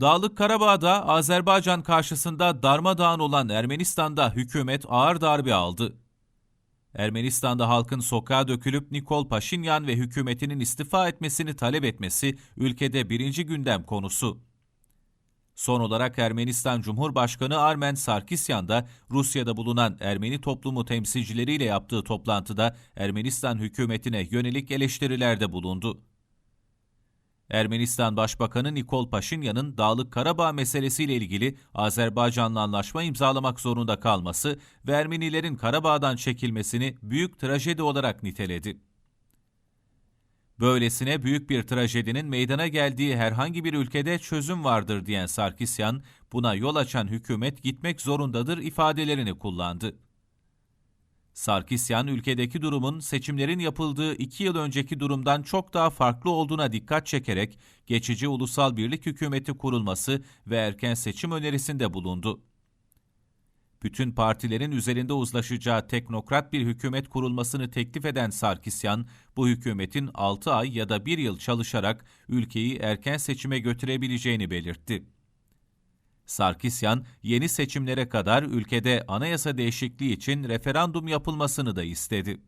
Dağlık Karabağ'da Azerbaycan karşısında darmadağın olan Ermenistan'da hükümet ağır darbe aldı. Ermenistan'da halkın sokağa dökülüp Nikol Paşinyan ve hükümetinin istifa etmesini talep etmesi ülkede birinci gündem konusu. Son olarak Ermenistan Cumhurbaşkanı Armen Sarkisyan da Rusya'da bulunan Ermeni toplumu temsilcileriyle yaptığı toplantıda Ermenistan hükümetine yönelik eleştirilerde bulundu. Ermenistan Başbakanı Nikol Paşinyan'ın Dağlık Karabağ meselesiyle ilgili Azerbaycan'la anlaşma imzalamak zorunda kalması ve Ermenilerin Karabağ'dan çekilmesini büyük trajedi olarak niteledi. Böylesine büyük bir trajedinin meydana geldiği herhangi bir ülkede çözüm vardır diyen Sarkisyan, buna yol açan hükümet gitmek zorundadır ifadelerini kullandı. Sarkisyan, ülkedeki durumun seçimlerin yapıldığı iki yıl önceki durumdan çok daha farklı olduğuna dikkat çekerek geçici ulusal birlik hükümeti kurulması ve erken seçim önerisinde bulundu. Bütün partilerin üzerinde uzlaşacağı teknokrat bir hükümet kurulmasını teklif eden Sarkisyan, bu hükümetin 6 ay ya da 1 yıl çalışarak ülkeyi erken seçime götürebileceğini belirtti. Sarkisyan, yeni seçimlere kadar ülkede anayasa değişikliği için referandum yapılmasını da istedi.